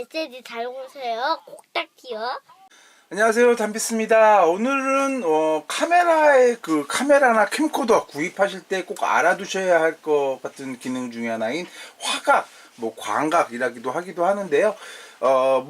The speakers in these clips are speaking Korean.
메시지 잘 오세요. 꼭딱지요. 안녕하세요 담비스입니다 오늘은 어, 카메라의 그 카메라나 캠코더 구입하실 때 꼭 알아두셔야 할 것 같은 기능 중에 하나인 화각 뭐 광각이라기도 하기도 하는데요 어뭐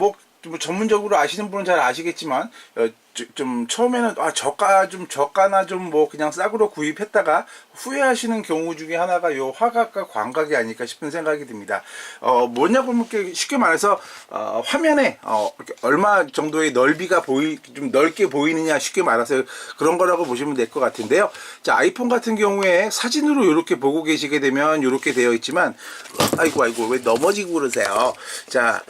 뭐 전문적으로 아시는 분은 잘 아시겠지만 어, 저- 좀 처음에는 아 저가 좀 저가나 좀 뭐 그냥 싸구려 구입했다가 후회하시는 경우 중에 하나가 요 화각과 광각이 아닐까 싶은 생각이 듭니다. 어 뭐냐고 이렇게 쉽게 말해서 어, 화면에 어, 얼마 정도의 넓이가 보이 좀 넓게 보이느냐 쉽게 말해서 그런 거라고 보시면 될 것 같은데요. 자 아이폰 같은 경우에 사진으로 이렇게 보고 계시게 되면 이렇게 되어 있지만 아이고 아이고 왜 넘어지고 그러세요. 자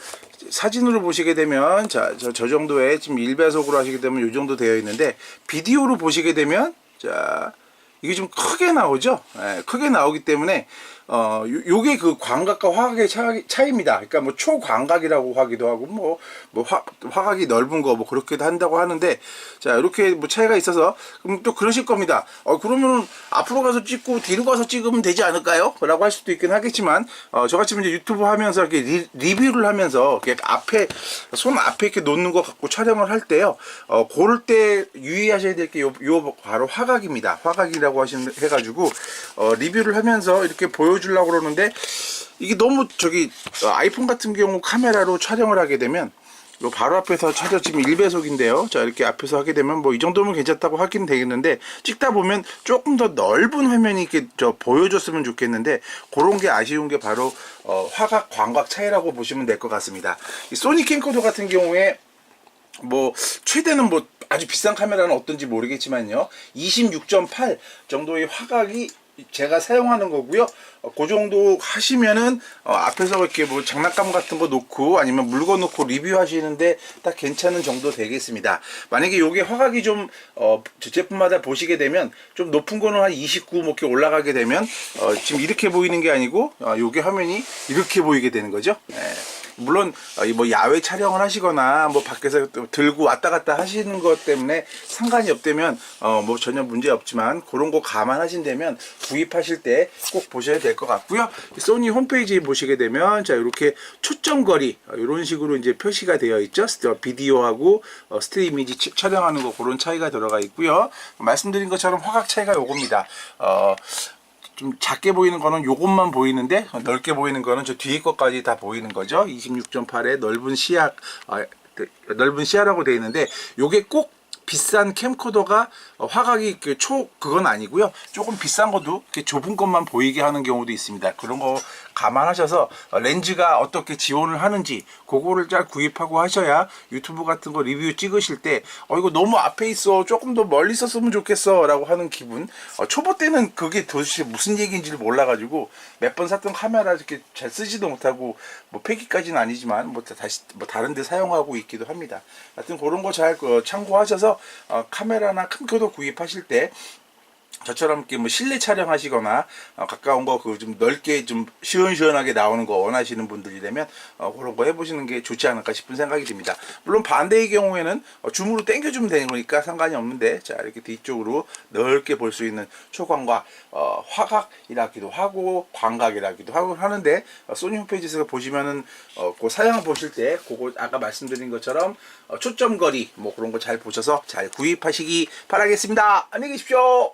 사진으로 보시게 되면 자, 저, 저 정도의 지금 1배속으로 하시게 되면 이 정도 되어 있는데 비디오로 보시게 되면 자 이게 좀 크게 나오죠. 예, 크게 나오기 때문에 어 요, 요게 그 광각과 화각의 차이, 차이입니다. 그러니까 뭐 초광각이라고 하기도 하고 뭐뭐 화각이 넓은 거 뭐 그렇게도 한다고 하는데 자 이렇게 뭐 차이가 있어서 그럼 또 그러실 겁니다. 어 그러면 앞으로 가서 찍고 뒤로 가서 찍으면 되지 않을까요? 라고 할 수도 있긴 하겠지만 어 저같이 이제 유튜브 하면서 이렇게 리, 리뷰를 하면서 이렇게 앞에 손 앞에 이렇게 놓는 거 갖고 촬영을 할 때요. 어 고를 때 유의하셔야 될 게 요 요 바로 화각입니다. 화각이라고 하시는 해가지고 어 리뷰를 하면서 이렇게 보여 주려고 그러는데 이게 너무 저기 어, 아이폰 같은 경우 카메라로 촬영을 하게 되면 요 바로 앞에서 촬영 지금 1배속인데요. 자, 이렇게 앞에서 하게 되면 뭐 이 정도면 괜찮다고 하긴 되겠는데 찍다 보면 조금 더 넓은 화면이 이렇게 저 보여줬으면 좋겠는데 그런 게 아쉬운 게 바로 어, 화각 광각 차이라고 보시면 될 것 같습니다. 이 소니 캠코더 같은 경우에 뭐 최대는 뭐 아주 비싼 카메라는 어떤지 모르겠지만요. 26.8 정도의 화각이 제가 사용하는 거고요. 어, 그 정도 하시면은 어, 앞에서 이렇게 뭐 장난감 같은 거 놓고 아니면 물건 놓고 리뷰하시는데 딱 괜찮은 정도 되겠습니다. 만약에 요게 화각이 좀 어, 제품마다 보시게 되면 좀 높은 거는 한 29, 뭐 이렇게 올라가게 되면 어, 지금 이렇게 보이는 게 아니고 어, 요게 화면이 이렇게 보이게 되는 거죠. 예. 물론 어, 이뭐 야외 촬영을 하시거나 뭐 밖에서 또 들고 왔다 갔다 하시는 것 때문에 상관이 없다면 어 뭐 전혀 문제 없지만 그런 거 감안하신다면 구입하실 때 꼭 보셔야 될 것 같고요. 소니 홈페이지에 보시게 되면 자 이렇게 초점 거리 어, 이런 식으로 이제 표시가 되어 있죠. 스- 비디오하고 어, 이미지 치- 촬영하는 거 그런 차이가 들어가 있고요. 말씀드린 것처럼 화각 차이가 요겁니다. 어, 좀 작게 보이는 거는 요것만 보이는데 넓게 보이는 거는 저 뒤에 것까지 다 보이는 거죠. 26.8의 넓은 시야 아, 그, 넓은 시야라고 되어 있는데 요게 꼭 비싼 캠코더가 어, 화각이 그초 그건 아니고요. 조금 비싼 것도 이렇게 좁은 것만 보이게 하는 경우도 있습니다. 그런 거 감안하셔서 어, 렌즈가 어떻게 지원을 하는지 그거를 잘 구입하고 하셔야 유튜브 같은 거 리뷰 찍으실 때 어 이거 너무 앞에 있어 조금 더 멀리 있었으면 좋겠어 라고 하는 기분. 어, 초보 때는 그게 도대체 무슨 얘기인지를 몰라가지고 몇 번 샀던 카메라 이렇게 잘 쓰지도 못하고 뭐 폐기까지는 아니지만 뭐 다시 뭐 다른 데 사용하고 있기도 합니다. 하여튼 그런 거 잘 참고하셔서 어, 카메라나 캠코더 구입하실 때 저처럼 이렇게 뭐 실내 촬영하시거나 어, 가까운 거 그 좀 넓게 좀 시원시원하게 나오는 거 원하시는 분들이라면 어, 그런 거 해보시는 게 좋지 않을까 싶은 생각이 듭니다. 물론 반대의 경우에는 어, 줌으로 당겨주면 되는 거니까 상관이 없는데 자 이렇게 뒤쪽으로 넓게 볼 수 있는 초광과 어, 화각이라기도 하고 광각이라기도 하고 하는데 어, 소니 홈페이지에서 보시면은 어, 그 사양 보실 때 그거 아까 말씀드린 것처럼 어, 초점 거리 뭐 그런 거 잘 보셔서 잘 구입하시기 바라겠습니다. 안녕히 계십시오.